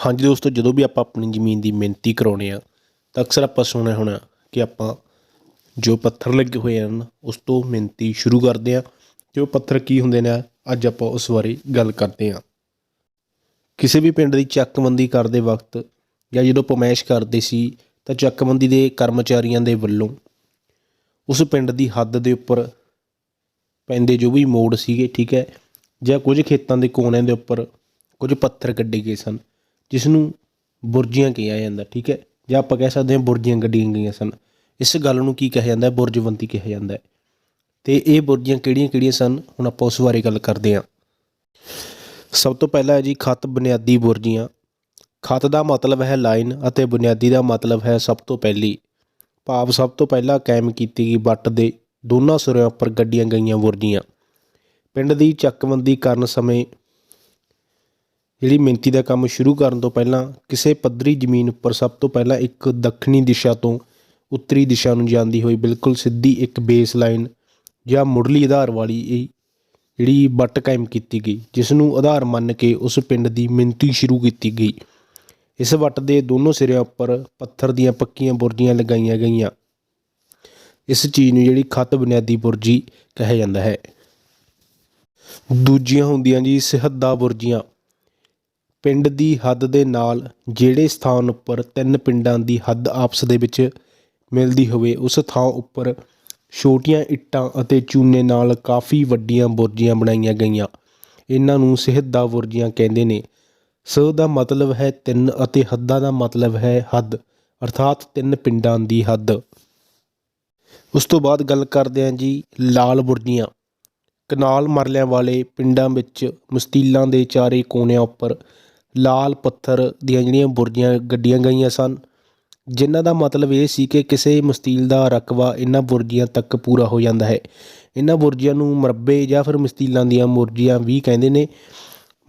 ਹਾਂਜੀ ਦੋਸਤੋ, ਜਦੋਂ ਵੀ ਆਪਾਂ ਆਪਣੀ ਜ਼ਮੀਨ ਦੀ ਮਿਹਨਤੀ ਕਰਾਉਣੇ ਆ, ਤਾਂ ਅਕਸਰ ਆਪਾਂ ਸੁਣਿਆ ਹੋਣਾ ਕਿ ਆਪਾਂ ਜੋ ਪੱਥਰ ਲੱਗੇ ਹੋਏ ਹਨ, ਉਸ ਤੋਂ ਮਿਹਨਤੀ ਸ਼ੁਰੂ ਕਰਦੇ ਆ ਤੇ ਉਹ ਪੱਥਰ ਕੀ ਹੁੰਦੇ ਨੇ, ਅੱਜ ਆਪਾਂ ਉਸ ਬਾਰੇ ਗੱਲ ਕਰਦੇ ਆ ਕਿਸੇ ਵੀ ਪਿੰਡ ਦੀ ਚੱਕਬੰਦੀ ਕਰਦੇ ਵਕਤ ਜਾਂ ਜਦੋਂ ਪਮੈਸ਼ ਕਰਦੇ ਸੀ, ਤਾਂ ਚੱਕਬੰਦੀ ਦੇ ਕਰਮਚਾਰੀਆਂ ਦੇ ਵੱਲੋਂ ਉਸ ਪਿੰਡ ਦੀ ਹੱਦ ਦੇ ਉੱਪਰ ਪੈਂਦੇ ਜੋ ਵੀ ਮੋੜ ਸੀਗੇ, ਠੀਕ ਹੈ, ਜਾਂ ਕੁਝ ਖੇਤਾਂ ਦੇ ਕੋਨਿਆਂ ਦੇ ਉੱਪਰ ਕੁਝ ਪੱਥਰ ਕੱਢੇ ਗਏ ਸਨ ਜਿਸ ਨੂੰ ਬੁਰਜੀਆਂ ਕਿਹਾ ਜਾਂਦਾ, ਠੀਕ ਹੈ? ਜਾਂ ਆਪਾਂ ਕਹਿ ਸਕਦੇ ਹਾਂ ਬੁਰਜੀਆਂ ਗੱਡੀਆਂ ਗਈਆਂ ਸਨ। ਇਸ ਗੱਲ ਨੂੰ ਕੀ ਕਿਹਾ ਜਾਂਦਾ ਹੈ? ਬੁਰਜਵੰਤੀ ਕਿਹਾ ਜਾਂਦਾ ਹੈ। ਤੇ ਇਹ ਬੁਰਜੀਆਂ ਕਿਹੜੀਆਂ-ਕਿਹੜੀਆਂ ਸਨ? ਹੁਣ ਆਪਾਂ ਉਸ ਬਾਰੇ ਗੱਲ ਕਰਦੇ ਹਾਂ। ਸਭ ਤੋਂ ਪਹਿਲਾਂ ਹੈ ਜੀ, ਖਤ ਬੁਨਿਆਦੀ ਬੁਰਜੀਆਂ। ਖਤ ਦਾ ਮਤਲਬ ਹੈ ਲਾਈਨ ਅਤੇ ਬੁਨਿਆਦੀ ਦਾ ਮਤਲਬ ਹੈ ਸਭ ਤੋਂ ਪਹਿਲੀ। ਭਾਵ ਸਭ ਤੋਂ ਪਹਿਲਾਂ ਕਾਇਮ ਕੀਤੀ ਗਈ ਵੱਟ ਦੇ ਦੋਨਾਂ ਸਿਰਿਆਂ ਉੱਪਰ ਗੱਡੀਆਂ ਗਈਆਂ ਬੁਰਜੀਆਂ। ਪਿੰਡ ਦੀ ਚੱਕਬੰਦੀ ਕਰਨ ਸਮੇਂ ਜਿਹੜੀ ਮਿਣਤੀ ਦਾ ਕੰਮ ਸ਼ੁਰੂ ਕਰਨ ਤੋਂ ਪਹਿਲਾਂ ਕਿਸੇ ਪੱਧਰੀ ਜ਼ਮੀਨ ਉੱਪਰ ਸਭ ਤੋਂ ਪਹਿਲਾਂ ਇੱਕ ਦੱਖਣੀ ਦਿਸ਼ਾ ਤੋਂ ਉੱਤਰੀ ਦਿਸ਼ਾ ਨੂੰ ਜਾਂਦੀ ਹੋਈ ਬਿਲਕੁਲ ਸਿੱਧੀ ਇੱਕ ਬੇਸ ਲਾਈਨ ਜਾਂ ਮੁੱਢਲੀ ਆਧਾਰ ਵਾਲੀ ਜਿਹੜੀ ਵੱਟ ਕਾਇਮ ਕੀਤੀ ਗਈ ਜਿਸ ਨੂੰ ਆਧਾਰ ਮੰਨ ਕੇ ਉਸ ਪਿੰਡ ਦੀ ਮਿਣਤੀ ਸ਼ੁਰੂ ਕੀਤੀ ਗਈ। ਇਸ ਵੱਟ ਦੇ ਦੋਨੋਂ ਸਿਰਿਆਂ ਉੱਪਰ ਪੱਥਰ ਦੀਆਂ ਪੱਕੀਆਂ ਬੁਰਜੀਆਂ ਲਗਾਈਆਂ ਗਈਆਂ। ਇਸ ਚੀਜ਼ ਨੂੰ ਜਿਹੜੀ ਖਤ ਬੁਨਿਆਦੀ ਬੁਰਜੀ ਕਿਹਾ ਜਾਂਦਾ ਹੈ। ਦੂਜੀਆਂ ਹੁੰਦੀਆਂ ਜੀ ਸਿਹੱਦਾ ਬੁਰਜੀਆਂ। ਪਿੰਡ ਦੀ ਹੱਦ ਦੇ ਨਾਲ ਜਿਹੜੇ ਸਥਾਨ ਉੱਪਰ ਤਿੰਨ ਪਿੰਡਾਂ ਦੀ ਹੱਦ ਆਪਸ ਦੇ ਵਿੱਚ ਮਿਲਦੀ ਹੋਵੇ, ਉਸ ਥਾਂ ਉੱਪਰ ਛੋਟੀਆਂ ਇੱਟਾਂ ਅਤੇ ਚੂਨੇ ਨਾਲ ਕਾਫੀ ਵੱਡੀਆਂ ਬੁਰਜੀਆਂ ਬਣਾਈਆਂ ਗਈਆਂ। ਇਹਨਾਂ ਨੂੰ ਸਿਹਤ ਦਾ ਬੁਰਜੀਆਂ ਕਹਿੰਦੇ ਨੇ। ਸ ਦਾ ਮਤਲਬ ਹੈ ਤਿੰਨ ਅਤੇ ਹੱਦਾਂ ਦਾ ਮਤਲਬ ਹੈ ਹੱਦ, ਅਰਥਾਤ ਤਿੰਨ ਪਿੰਡਾਂ ਦੀ ਹੱਦ। ਉਸ ਤੋਂ ਬਾਅਦ ਗੱਲ ਕਰਦੇ ਹਾਂ ਜੀ ਲਾਲ ਬੁਰਜੀਆਂ। ਕਨਾਲ ਮਰਲਿਆਂ ਵਾਲੇ ਪਿੰਡਾਂ ਵਿੱਚ ਮਸਤੀਲਾਂ ਦੇ ਚਾਰੇ ਕੋਨਿਆਂ ਉੱਪਰ ਲਾਲ ਪੱਥਰ ਦੀਆਂ ਜਿਹੜੀਆਂ ਬੁਰਜੀਆਂ ਗੱਡੀਆਂ ਗਈਆਂ ਸਨ। ਜਿਨ੍ਹਾਂ ਦਾ ਮਤਲਬ ਇਹ ਸੀ ਕਿ ਕਿਸੇ ਮਸਤੀਲ ਦਾ ਰਕਬਾ ਇਹਨਾਂ ਬੁਰਜੀਆਂ ਤੱਕ ਪੂਰਾ ਹੋ ਜਾਂਦਾ ਹੈ। ਇਹਨਾਂ ਬੁਰਜੀਆਂ ਨੂੰ ਮਰੱਬੇ ਜਾਂ ਫਿਰ ਮਸਤੀਲਾਂ ਦੀਆਂ ਬੁਰਜੀਆਂ ਵੀ ਕਹਿੰਦੇ ਨੇ।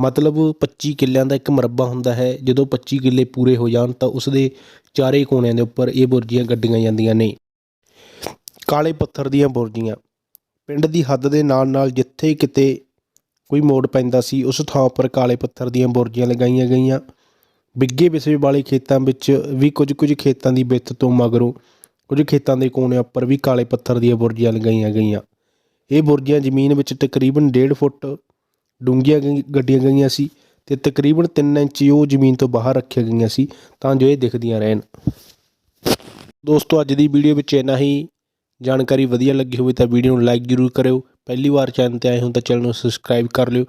ਮਤਲਬ 25 ਕਿੱਲਿਆਂ ਦਾ ਇੱਕ ਮਰੱਬਾ ਹੁੰਦਾ ਹੈ। ਜਦੋਂ 25 ਕਿੱਲੇ ਪੂਰੇ ਹੋ ਜਾਣ ਤਾਂ ਉਸ ਦੇ ਚਾਰੇ ਕੋਣਿਆਂ ਦੇ ਉੱਪਰ ਇਹ ਬੁਰਜੀਆਂ ਗੱਡੀਆਂ ਜਾਂਦੀਆਂ ਨੇ। ਕਾਲੇ ਪੱਥਰ ਦੀਆਂ ਬੁਰਜੀਆਂ। ਪਿੰਡ ਦੀ ਹੱਦ ਦੇ ਨਾਲ ਨਾਲ ਜਿੱਥੇ ਕਿਤੇ ਕੋਈ ਮੋੜ ਪੈਂਦਾ ਸੀ, ਉਸ ਥਾਂ ਉੱਪਰ ਕਾਲੇ ਪੱਥਰ ਦੀਆਂ ਬੁਰਜੀਆਂ ਲਗਾਈਆਂ ਗਈਆਂ। ਬਿੱਗੇ ਵਿਸਵੇ ਵਾਲੇ ਖੇਤਾਂ ਵਿੱਚ ਵੀ ਕੁਝ ਕੁਝ ਖੇਤਾਂ ਦੀ ਵਿੱਥ ਤੋਂ ਮਗਰੋਂ ਕੁਝ ਖੇਤਾਂ ਦੇ ਕੋਨੇ ਉੱਪਰ ਵੀ ਕਾਲੇ ਪੱਥਰ ਦੀਆਂ ਬੁਰਜੀਆਂ ਲਗਾਈਆਂ ਗਈਆਂ। ਇਹ ਬੁਰਜੀਆਂ ਜ਼ਮੀਨ ਵਿੱਚ ਤਕਰੀਬਨ 1.5 ਫੁੱਟ ਡੂੰਘੀਆਂ ਗਈ- ਗੱਡੀਆਂ ਗਈਆਂ ਸੀ ਤੇ ਤਕਰੀਬਨ 3 ਇੰਚ ਉਹ ਜ਼ਮੀਨ ਤੋਂ ਬਾਹਰ ਰੱਖੀਆਂ ਗਈਆਂ ਸੀ ਤਾਂ ਜੋ ਇਹ ਦਿਖਦੀਆਂ ਰਹਿਣ। ਦੋਸਤੋ, ਅੱਜ ਦੀ ਵੀਡੀਓ ਵਿੱਚ ਇੰਨਾ ਹੀ। ਜਾਣਕਾਰੀ ਵਧੀਆ ਲੱਗੀ ਹੋਵੇ ਤਾਂ ਵੀਡੀਓ ਨੂੰ ਲਾਈਕ ਜ਼ਰੂਰ ਕਰਿਓ। ਪਹਿਲੀ ਵਾਰ ਚੈਨਲ ਤੇ ਆਏ ਹੋ ਤਾਂ ਚੈਨਲ ਨੂੰ ਸਬਸਕ੍ਰਾਈਬ ਕਰ ਲਿਓ,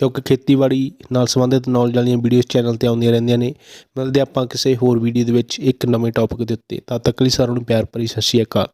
ਕਿਉਂਕਿ ਖੇਤੀਬਾੜੀ ਨਾਲ ਸੰਬੰਧਿਤ ਨੌਲੇਜ ਵਾਲੀਆਂ ਵੀਡੀਓਜ਼ ਚੈਨਲ ਤੇ ਆਉਂਦੀਆਂ ਰਹਿੰਦੀਆਂ ਨੇ। ਮਿਲਦੇ ਆਪਾਂ ਕਿਸੇ ਹੋਰ ਵੀਡੀਓ ਦੇ ਵਿੱਚ ਇੱਕ ਨਵੇਂ ਟੌਪਿਕ ਦੇ ਉੱਤੇ। ਤਦ ਤੱਕ ਲਈ ਸਾਰਿਆਂ ਨੂੰ ਪਿਆਰ ਭਰੀ ਸਤਿ ਸ਼੍ਰੀ ਅਕਾਲ।